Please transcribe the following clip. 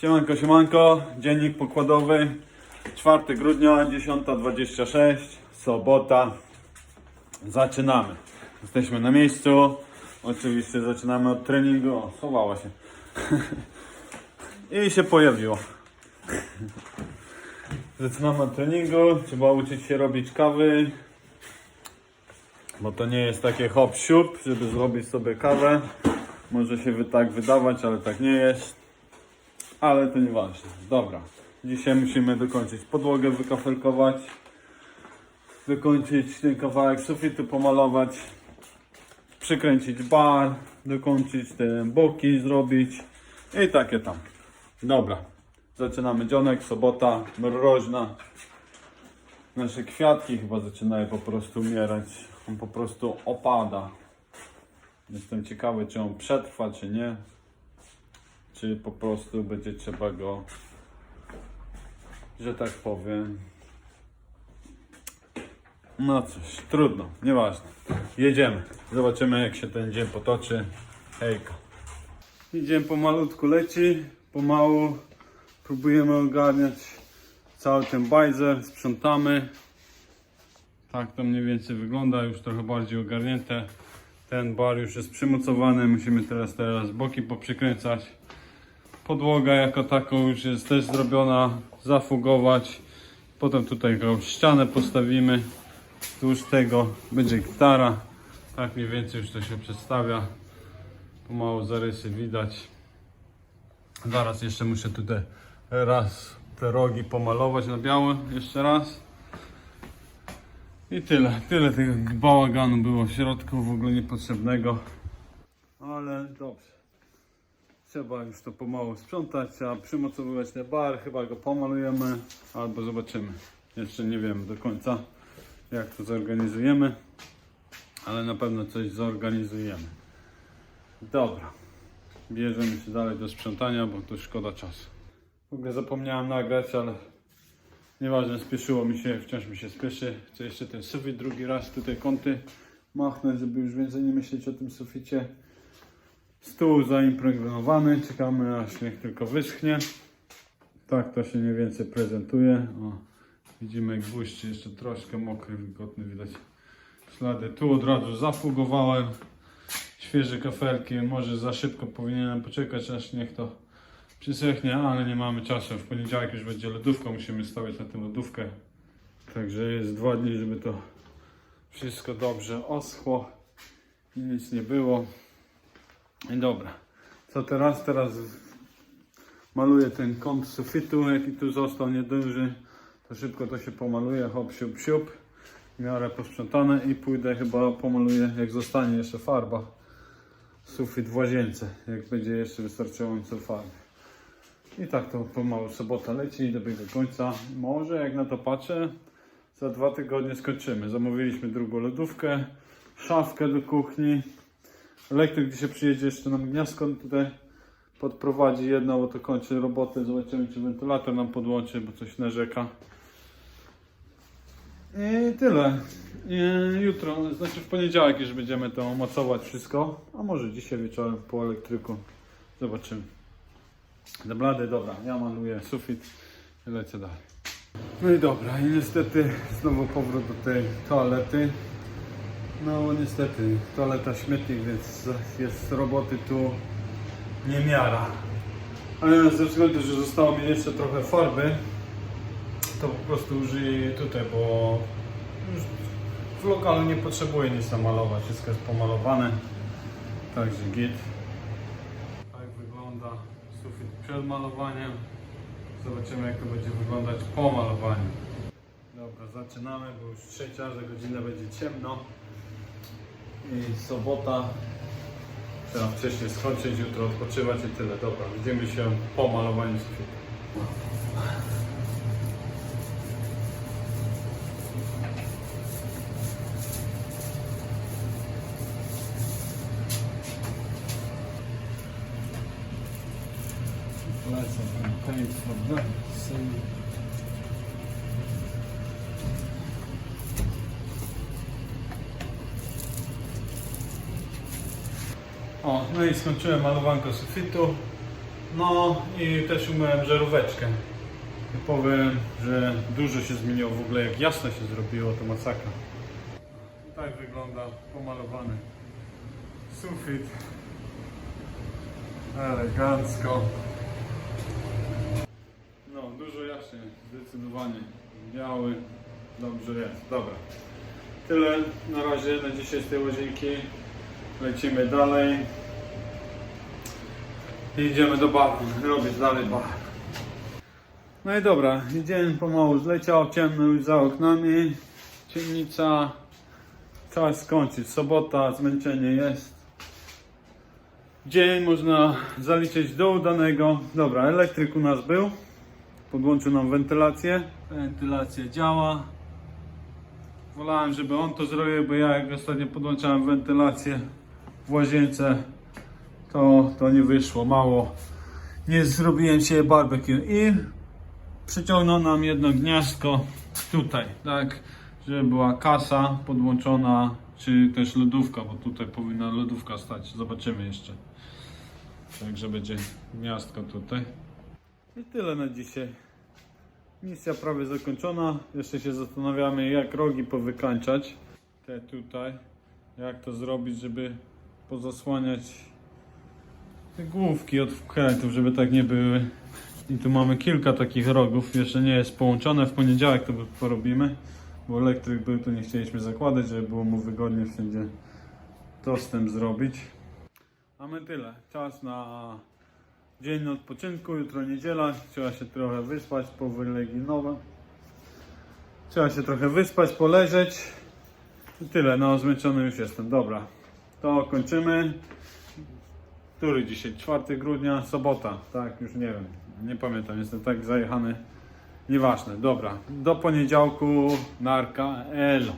Siemanko, siemanko, dziennik pokładowy. 4 grudnia 10.26, sobota. Zaczynamy. Jesteśmy na miejscu. Oczywiście zaczynamy od treningu. O, schowała się. I się pojawiło. Zaczynamy od treningu. Trzeba uczyć się robić kawy. Bo to nie jest takie hop siup Żeby zrobić sobie kawę. Może się tak wydawać, ale tak nie jest ale to nieważne. Dobra. Dzisiaj musimy dokończyć podłogę, wykafelkować, dokończyć ten kawałek sufitu, pomalować, przykręcić bar, dokończyć te boki, zrobić i takie tam. Dobra. Zaczynamy dzionek, sobota, mroźna. Nasze kwiatki chyba zaczynają po prostu umierać. On po prostu opada. Jestem ciekawy, czy on przetrwa, czy nie czy po prostu będzie trzeba go, że tak powiem. No cóż, trudno, nieważne. Jedziemy. Zobaczymy jak się ten dzień potoczy. Hejka. I Dzień pomalutku leci, pomału próbujemy ogarniać cały ten bajzer, sprzątamy. Tak to mniej więcej wygląda, już trochę bardziej ogarnięte. Ten bar już jest przymocowany, musimy teraz teraz boki poprzykręcać. Podłoga jako taką już jest też zrobiona, zafugować. Potem tutaj jakąś ścianę postawimy. Wzdłuż tego będzie gitara. Tak mniej więcej już to się przedstawia. Pomału zarysy widać. Zaraz jeszcze muszę tutaj raz te rogi pomalować na biało. Jeszcze raz. I tyle. Tyle tego bałaganu było w środku, w ogóle niepotrzebnego. Ale dobrze. Trzeba już to pomału sprzątać, trzeba przymocowywać ten bar, chyba go pomalujemy, albo zobaczymy. Jeszcze nie wiem do końca jak to zorganizujemy, ale na pewno coś zorganizujemy. Dobra, bierzemy się dalej do sprzątania, bo to szkoda czasu. W ogóle zapomniałem nagrać, ale nieważne, spieszyło mi się, wciąż mi się spieszy. Chcę jeszcze ten sufit drugi raz, tutaj kąty machnąć, żeby już więcej nie myśleć o tym suficie. Stół zaimpregnowany, czekamy aż niech tylko wyschnie. Tak to się mniej więcej prezentuje. O, widzimy gwóźdź jeszcze troszkę mokry, wilgotny widać ślady. Tu od razu zafugowałem. Świeże kafelki, może za szybko powinienem poczekać aż niech to przysechnie, ale nie mamy czasu. W poniedziałek już będzie lodówka, musimy stawiać na tę lodówkę. Także jest dwa dni, żeby to wszystko dobrze oschło i nic nie było. Dobra. Co teraz? Teraz maluję ten kąt sufitu, jaki tu został nieduży. To szybko to się pomaluje, hop, siup, siup. W miarę posprzątane i pójdę chyba pomaluję, jak zostanie jeszcze farba. Sufit w łazience, jak będzie jeszcze wystarczająco farby. I tak to pomału sobota leci dobiega końca. Może jak na to patrzę, za dwa tygodnie skończymy. Zamówiliśmy drugą lodówkę, szafkę do kuchni. Elektryk dzisiaj przyjedzie jeszcze nam gniazdko tutaj podprowadzi jedno, bo to kończy robotę. Zobaczymy czy wentylator nam podłączy, bo coś narzeka. I tyle. I jutro, znaczy w poniedziałek już będziemy to mocować wszystko. A może dzisiaj wieczorem po elektryku. Zobaczymy. Zablady, dobra, ja maluję sufit i lecę dalej. No i dobra, i niestety znowu powrót do tej toalety. No niestety, toaleta śmietnik, więc jest roboty tu niemiara. Ale ze względu, że zostało mi jeszcze trochę farby, to po prostu użyję jej tutaj, bo już w lokalu nie potrzebuję nic namalować, wszystko jest pomalowane. Także git. Tak wygląda sufit przed malowaniem. Zobaczymy jak to będzie wyglądać po malowaniu. Dobra, zaczynamy, bo już trzecia, za godzinę będzie ciemno. I sobota. Trzeba wcześniej skończyć, jutro odpoczywać i tyle. Dobra, widzimy się po malowaniu sufitu. Lecę ten paint for that. O, no i skończyłem malowanko sufitu. No i też umyłem żaróweczkę. I powiem, że dużo się zmieniło w ogóle, jak jasno się zrobiło, to masakra. Tak wygląda pomalowany sufit. Elegancko. No, dużo jaśniej, zdecydowanie. Biały, dobrze jest. Dobra. Tyle na razie na dzisiaj z tej łazienki. Lecimy dalej. I idziemy do baru, robić dalej bar. No i dobra, dzień pomału zleciał, ciemno już za oknami, ciemnica, czas skończyć, sobota, zmęczenie jest. Dzień można zaliczyć do udanego. Dobra, elektryk u nas był, podłączył nam wentylację, wentylacja działa. Wolałem, żeby on to zrobił, bo ja jak ostatnio podłączałem wentylację łazience, to, to nie wyszło, mało. Nie zrobiłem się barbecue i przyciągnął nam jedno gniazdko tutaj, tak, żeby była kasa podłączona, czy też lodówka, bo tutaj powinna lodówka stać, zobaczymy jeszcze. Także będzie gniazdko tutaj. I tyle na dzisiaj. Misja prawie zakończona. Jeszcze się zastanawiamy, jak rogi powykańczać. Te tutaj. Jak to zrobić, żeby pozasłaniać te główki od wkrętów, żeby tak nie były. I tu mamy kilka takich rogów. Jeszcze nie jest połączone. W poniedziałek to porobimy. Bo elektryk był, to nie chcieliśmy zakładać, żeby było mu wygodnie wszędzie dostęp zrobić. Mamy tyle. Czas na dzień odpoczynku. Jutro niedziela. Trzeba się trochę wyspać po wylegi nowe. Trzeba się trochę wyspać, poleżeć. I tyle. No, zmęczony już jestem. Dobra. To kończymy. Który dzisiaj? 4 grudnia, sobota. Tak, już nie wiem. Nie pamiętam. Jestem tak zajechany. Nieważne. Dobra. Do poniedziałku. Narka. Elo.